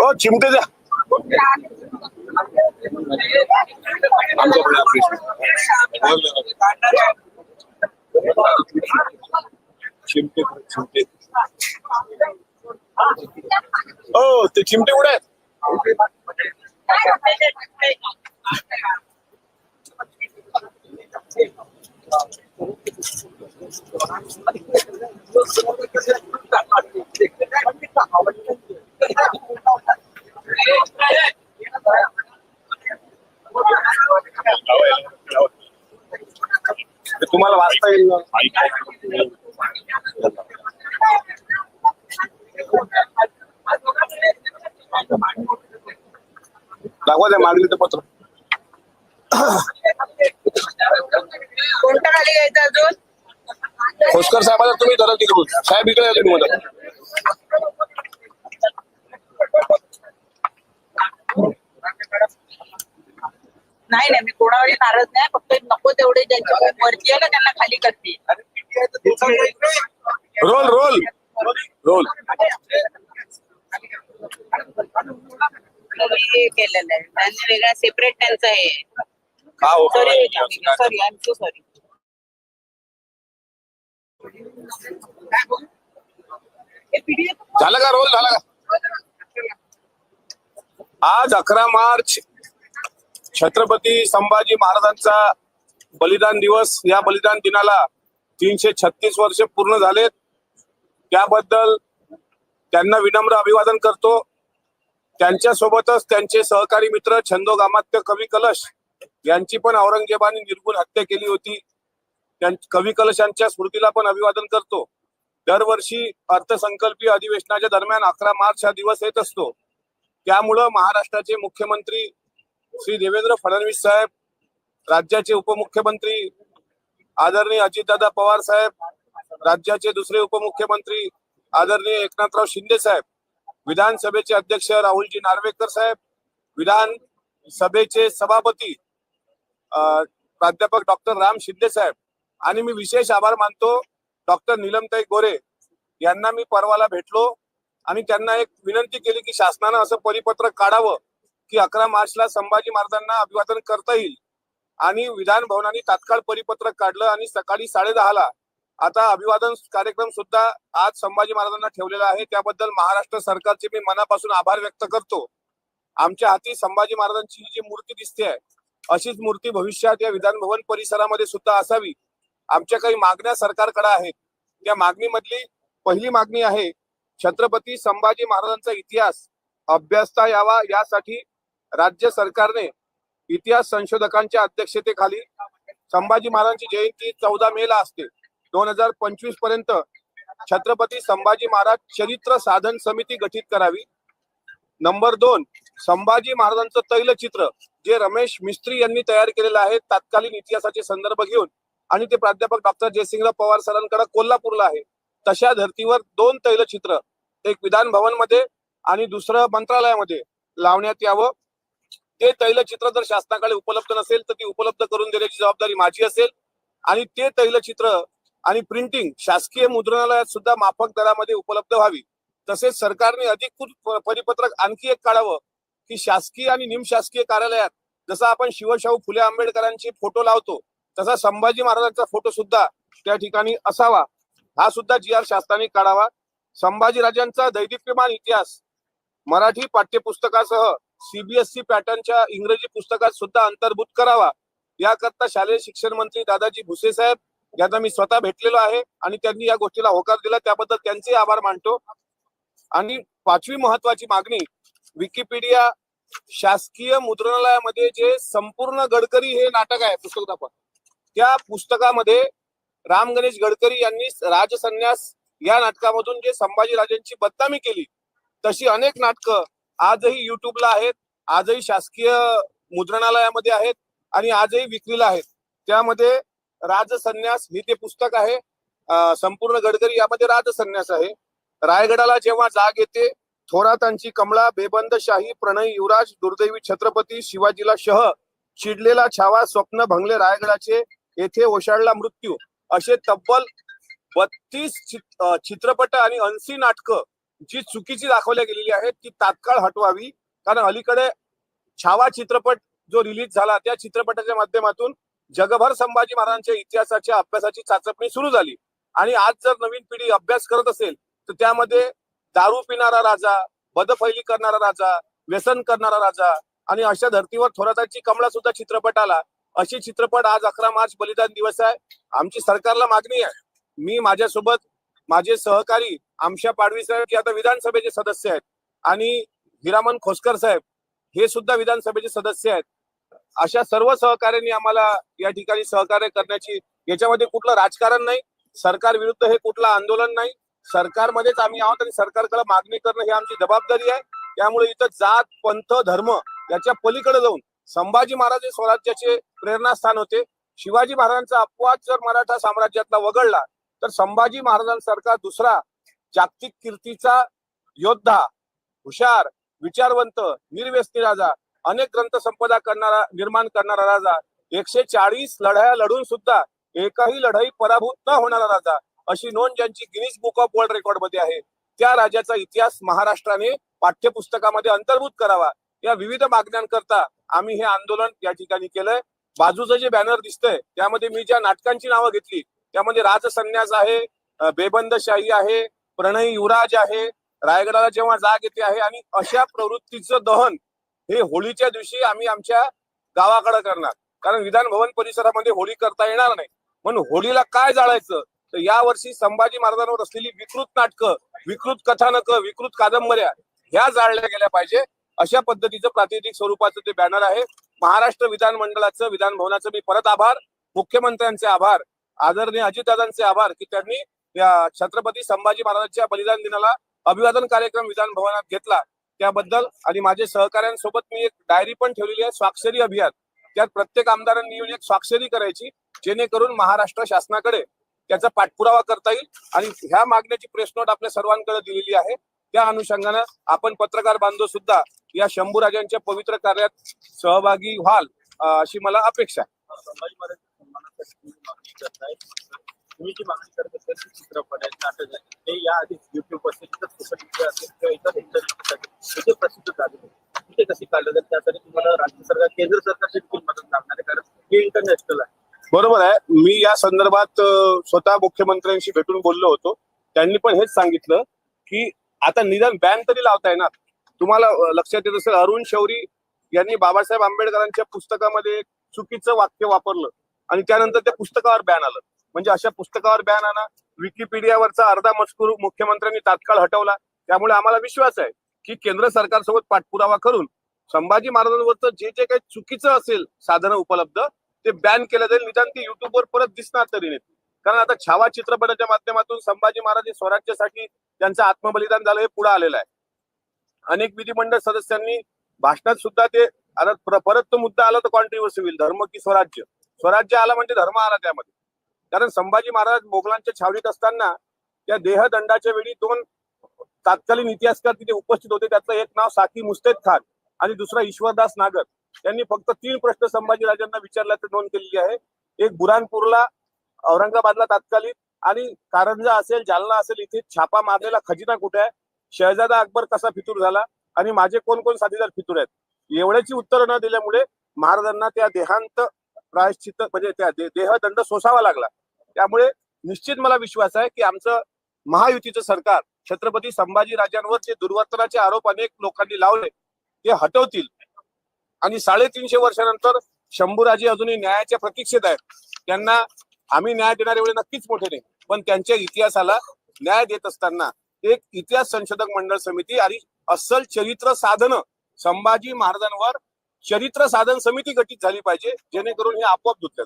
हो चिमटे द्या. चिमटे चिमटे. हो ते चिमटे कुठे आहेत? तुम्हाला वाचता येईल ना? दाखवा द्या मागणी ते पत्र. कोणतं खाली घ्यायचं अजून? खोसकर साहेबाला तुम्ही धरा तिकडून साहेब इकडे या तुम्ही मदत नाही नाही मी कोणावरही नाराज नाही फक्त नको तेवढे ज्यांची वरती आहे ना त्यांना खाली करते. Roll roll. रोल. हे केलेलं आहे. त्यांनी वेगळा सेपरेट त्यांचं हे. का हो sorry sorry I am so sorry झालं का रोल? झाला का? आज अकरा मार्च छत्रपती संभाजी महाराजांचा बलिदान दिवस या बलिदान दिनाला तीनशे छत्तीस वर्ष पूर्ण झालेत. त्याबद्दल त्यांना विनम्र अभिवादन करतो. त्यांच्या सोबतच त्यांचे सहकारी मित्र छंदो गामात्य कवी कलश यांची पण औरंगजेबाने निर्गुण हत्या केली होती. त्यां- कवी कलशांच्या स्मृतीला पण अभिवादन करतो. दरवर्षी अर्थसंकल्पीय अधिवेशनाच्या दरम्यान अकरा मार्च हा दिवस येत असतो. त्यामुळं महाराष्ट्राचे मुख्यमंत्री श्री देवेंद्र फडणवीस साहेब राज्याचे उपमुख्यमंत्री आदरणीय अजितदादा पवार साहेब राज्याचे दुसरे उपमुख्यमंत्री आदरणीय एकनाथराव शिंदे साहेब विधानसभेचे अध्यक्ष राहुलजी नार्वेकर साहेब विधान सभेचे सभापती अं, प्राध्यापक डॉक्टर राम शिंदे साहेब आणि मी विशेष आभार मानतो डॉक्टर नीलमताई गोरे यांना मी परवाला भेटलो आणि त्यांना एक विनंती केली की शासनानं असं परिपत्रक काढावं की अकरा मार्चला संभाजी महाराजांना अभिवादन करता येईल. आणि विधान भवनाने तात्काळ परिपत्रक काढलं आणि सकाळी साडेदहाला आता अभिवादन कार्यक्रम सुद्धा आज संभाजी महाराजांना ठेवलेला आहे. त्याबद्दल महाराष्ट्र सरकारचे मी मनापासून आभार व्यक्त करतो. आमच्या हाती संभाजी महाराजांची जी मूर्ती दिसते आहे अशीच मूर्ती भविष्यात या विधान भवन परिसरामध्ये सुद्धा असावी. आमच्या काही मागण्या सरकारकडे आहेत. त्या मागणीमधली पहिली मागणी आहे छत्रपती संभाजी महाराजांचा इतिहास अभ्यासता यावा यासाठी राज्य सरकारने इतिहास संशोधकांच्या अध्यक्षतेखाली संभाजी महाराजांची जयंती चौदा मे ला असते. दोन हजार पंचवीसपर्यंत छत्रपती संभाजी महाराज चरित्र साधन समिती गठीत करावी. नंबर दोन संभाजी महाराजांचं तैलचित्र जे रमेश मिस्त्री यांनी तयार केलेलं आहे तत्कालीन इतिहासाचे संदर्भ घेऊन. आणि ते प्राध्यापक डॉक्टर जयसिंगराव पवार सरांकडे कोल्हापूरला आहे. तशा धर्तीवर दोन तैलचित्र एक विधान भवनमध्ये आणि दुसरं मंत्रालयामध्ये लावण्यात यावं. ते तैलचित्र जर शासनाकडे उपलब्ध नसेल तर ती उपलब्ध करून देण्याची जबाबदारी माझी असेल. आणि ते तैलचित्र आणि प्रिंटिंग शासकीय मुद्रणालयात सुद्धा माफक दरामध्ये उपलब्ध व्हावी. तसेच सरकारने अधिकृत परिपत्रक आणखी एक काढावं की शासकीय आणि निमशासकीय कार्यालयात जसं आपण शिवशाहू फुले आंबेडकरांचे फोटो लावतो तसा संभाजी महाराजांचा फोटो सुद्धा त्या ठिकाणी असावा. हा सुद्धा जी आर शासनाने काढावा. संभाजीराजांचा दैदिप्यमान इतिहास मराठी पाठ्यपुस्तकासह सीबीएसई पॅटर्नच्या इंग्रजी पुस्तकात सुद्धा अंतर्भूत करावा. याकरता शालेय शिक्षण मंत्री दादाजी भुसे साहेब यांना मी स्वतः भेटलेलो आहे आणि त्यांनी या गोष्टीला होकार दिला. त्याबद्दल त्यांचे आभार मानतो. आणि पाचवी महत्वाची मागणी विकिपीडिया शासकीय मुद्रणालयामध्ये जे संपूर्ण गडकरी हे नाटक आहे पुस्तक दाखवा त्या पुस्तकामध्ये राम गणेश गडकरी यांनी राजसन्यास या नाटकामधून जे संभाजीराजांची बदनामी केली तशी अनेक नाटकं आजही युट्यूबला आहेत आजही शासकीय मुद्रणालयामध्ये आहेत आणि आजही विक्रीला आहेत. त्यामध्ये राजसन्यास हे ते पुस्तक आहे. संपूर्ण गडकरी यामध्ये राजसन्यास आहे. रायगडाला जेव्हा जाग येते थोरातांची कमळा बेबंद शाही प्रणय युवराज दुर्दैवी छत्रपती शिवाजीला शह चिडलेला छावा स्वप्न भंगले रायगडाचे येथे ओशाळला मृत्यू. असे तब्बल बत्तीस चित्रपट आणि अंशी नाटकं जी चुकीची दाखवल्या गेलेली आहे ती तात्काळ हटवावी. कारण अलीकडे छावा चित्रपट जो रिलीज झाला त्या चित्रपटाच्या माध्यमातून जगभर संभाजी महाराजांच्या इतिहासाच्या अभ्यासाची चाचपणी सुरू झाली. आणि आज जर नवीन पिढी अभ्यास करत असेल तर त्यामध्ये दारू पिणारा राजा बदफैली करणारा राजा व्यसन करणारा राजा आणि अशा धर्तीवर थोराताची कमळा सुद्धा चित्रपट आला. अशी चित्रपट आज अकरा मार्च बलिदान दिवस आहे. आमची सरकारला मागणी आहे. मी माझ्यासोबत माझे सहकारी आमशा पाडवी साहेब जे आता विधानसभेचे सदस्य आहेत. आणि हिरामन खोसकर साहेब हे सुद्धा विधानसभेचे सदस्य आहेत. अशा सर्व सहकार्यांनी आम्हाला या ठिकाणी सहकार्य करण्याची याच्यामध्ये कुठलं राजकारण नाही. सरकार विरुद्ध हे कुठलं आंदोलन नाही. सरकारमध्येच आम्ही आहोत आणि सरकारकडे मागणी करणं ही आमची जबाबदारी आहे. त्यामुळे इथं जात पंथ धर्म याच्या पलीकडे जाऊन संभाजी महाराज हे स्वराज्याचे प्रेरणास्थान होते. शिवाजी महाराजांचा अपवाद जर मराठा साम्राज्यातला वगळला तर संभाजी महाराजांसारखा दुसरा जागतिक कीर्तीचा योद्धा हुशार विचारवंत निर्व्यस्ती राजा अनेक ग्रंथसंपदा करणारा निर्माण करणारा राजा एकशे चाळीस लढाया लढून सुद्धा एकाही लढाई पराभूत न होणारा राजा अशी नोंद ज्यांची गिनीज बुक ऑफ वर्ल्ड रेकॉर्डमध्ये आहे त्या राजाचा इतिहास महाराष्ट्राने पाठ्यपुस्तकामध्ये अंतर्भूत करावा. या विविध मागण्यांकरता आम्ही हे आंदोलन या ठिकाणी केलंय. बाजूचं जे बॅनर दिसतंय त्यामध्ये मी ज्या नाटकांची नावं घेतली त्यामध्ये राजसन्यास आहे बेबंदशाही आहे प्रणय युवराज आहे रायगडाला जेव्हा जाग येते आहे आणि अशा प्रवृत्तीचं दहन हे होळीच्या दिवशी आम्ही आमच्या गावाकडे करणार. कारण विधान भवन परिसरामध्ये होळी करता येणार नाही. म्हणून होळीला काय जाळायचं? तर या वर्षी संभाजी महाराजांवर असलेली विकृत नाटकं विकृत कथानकं विकृत कादंबऱ्या ह्या जाळल्या गेल्या पाहिजे. अशा पद्धतीचं प्रातिनिधिक स्वरूपाचं ते बॅनर आहे. महाराष्ट्र विधानमंडळाचं विधान भवनाचं मी परत आभार. मुख्यमंत्र्यांचे आभार. आदरणीय अजितदादांचे आभार की त्यांनी या छत्रपती संभाजी महाराजांच्या बलिदान दिनाला अभिवादन कार्यक्रम विधान भवनात घेतला. त्याबद्दल आणि माझे सहकाऱ्यांसोबत मी एक डायरी पण ठेवलेली आहे स्वाक्षरी अभियान. त्यात प्रत्येक आमदारांनी येऊन एक स्वाक्षरी करायची जेणेकरून महाराष्ट्र शासनाकडे त्याचा पाठपुरावा करता येईल आणि ह्या मागण्याची प्रेस नोट आपल्या सर्वांकडे दिलेली आहे. त्या अनुषंगानं आपण पत्रकार बांधव सुद्धा या शंभूराजांच्या पवित्र कार्यात सहभागी व्हाल अशी मला अपेक्षा आहे. मागणी करताय तुम्ही जी मागणी करत असेल ती चित्रपट आहे नाटक आहेत ते या आधी युट्यूब असेल तर सोशल मीडिया असेल किंवा इतर इंटरनेटसाठी तिथे प्रसिद्ध झाले तिथे कसे काढलं तर त्यासाठी तुम्हाला राज्य सरकार केंद्र सरकारची देखील मदत लागणार आहे कारण हे इंटरनॅशनल आहे बरोबर आहे. मी या संदर्भात स्वतः मुख्यमंत्र्यांशी भेटून बोललो होतो. त्यांनी पण हेच सांगितलं की आता निदान बॅन तरी लावताय ना? तुम्हाला लक्षात येत असेल अरुण शौरी यांनी बाबासाहेब आंबेडकरांच्या पुस्तकामध्ये चुकीचं वाक्य वापरलं. आणि त्यानंतर त्या पुस्तकावर बॅन आलं. म्हणजे अशा पुस्तकावर बॅन आणा विकिपीडियावरचा अर्धा मजकूर मुख्यमंत्र्यांनी तात्काळ हटवला. त्यामुळे आम्हाला विश्वास आहे की केंद्र सरकारसोबत पाठपुरावा करून संभाजी महाराजांवरचं जे जे काही चुकीचं असेल साधनं उपलब्ध ते बॅन केलं जाईल. निदान ते युट्यूबवर परत दिसणार तरी नाही कारण आता छावा चित्रपटाच्या माध्यमातून संभाजी महाराज हे स्वराज्यासाठी त्यांचं आत्मबलिदान झालं हे पुढे आलेलं आहे. अनेक विधिमंडळ सदस्यांनी भाषणात सुद्धा ते आता परत तो मुद्दा आला तर कॉन्ट्रीवर्सी होईल धर्म की स्वराज्य. स्वराज्य आला म्हणजे धर्म आला त्यामध्ये. कारण संभाजी महाराज मोगलांच्या छावणीत असताना त्या देहदंडाच्या वेळी दोन तात्कालीन इतिहासकार तिथे उपस्थित होते. त्यातलं एक नाव साकी मुस्तेद खान आणि दुसरा ईश्वरदास नागर. त्यांनी फक्त तीन प्रश्न संभाजीराजांना विचारल्याचं नोंद केलेली आहे. एक बुरानपूरला औरंगाबादला तात्कालिक आणि कारंजा असेल जालना असेल इथे छापा मारलेला खजिना कुठे आहे? शहजादा अकबर कसा फितूर झाला आणि माझे कोण कोण साथीदार फितूर आहेत? एवढ्याची उत्तरं न दिल्यामुळे महाराजांना त्या देहांत प्रायश्चित म्हणजे त्या देहदंड सोसावा लागला. त्यामुळे निश्चित मला विश्वास आहे की आमचं महायुतीचं सरकार छत्रपती संभाजी राजांवर जे दुर्वर्तनाचे आरोप अनेक लोकांनी लावले ते हटवतील. आणि साडेतीनशे वर्षानंतर शंभूराजे अजूनही न्यायाच्या प्रतीक्षेत आहेत. त्यांना आम्ही न्याय देणारे एवढे नक्कीच मोठे नाही पण त्यांच्या इतिहासाला न्याय देत असताना एक इतिहास संशोधक मंडळ समिती आणि अस्सल चरित्र साधनं संभाजी महाराजांवर चरित्र साधन समिती गठीत झाली पाहिजे जेणेकरून हे आपोआप धुतलं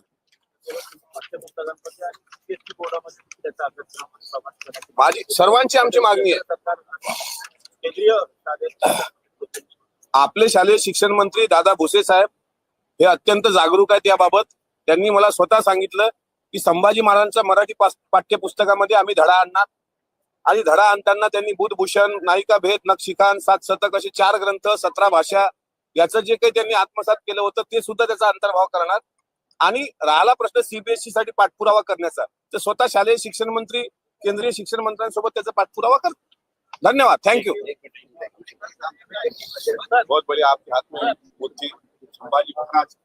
माझी सर्वांची आमची मागणी आहे. आपले शालेय शिक्षण मंत्री दादा भुसे साहेब हे अत्यंत जागरूक आहेत याबाबत. त्यांनी मला स्वतः सांगितलं की संभाजी महाराजांच्या मराठी पाठ्यपुस्तकामध्ये आम्ही धडा आणणार. आणि धडा आणताना त्यांनी बुधभूषण नायिका भेद नक्षिकांत सात शतक असे चार ग्रंथ सतरा भाषा याचं जे काही त्यांनी आत्मसात केलं होतं ते सुद्धा त्याचा अंतर्भाव करणार. आणि राहिला प्रश्न सीबीएसई साठी पाठपुरावा करण्याचा. तर स्वतः शालेय शिक्षण मंत्री केंद्रीय शिक्षण मंत्र्यांसोबत त्याचा पाठपुरावा कर. धन्यवाद. थँक्यू बहुत बढ़िया आपके हाथ में मूर्ति संभाजी महाराज.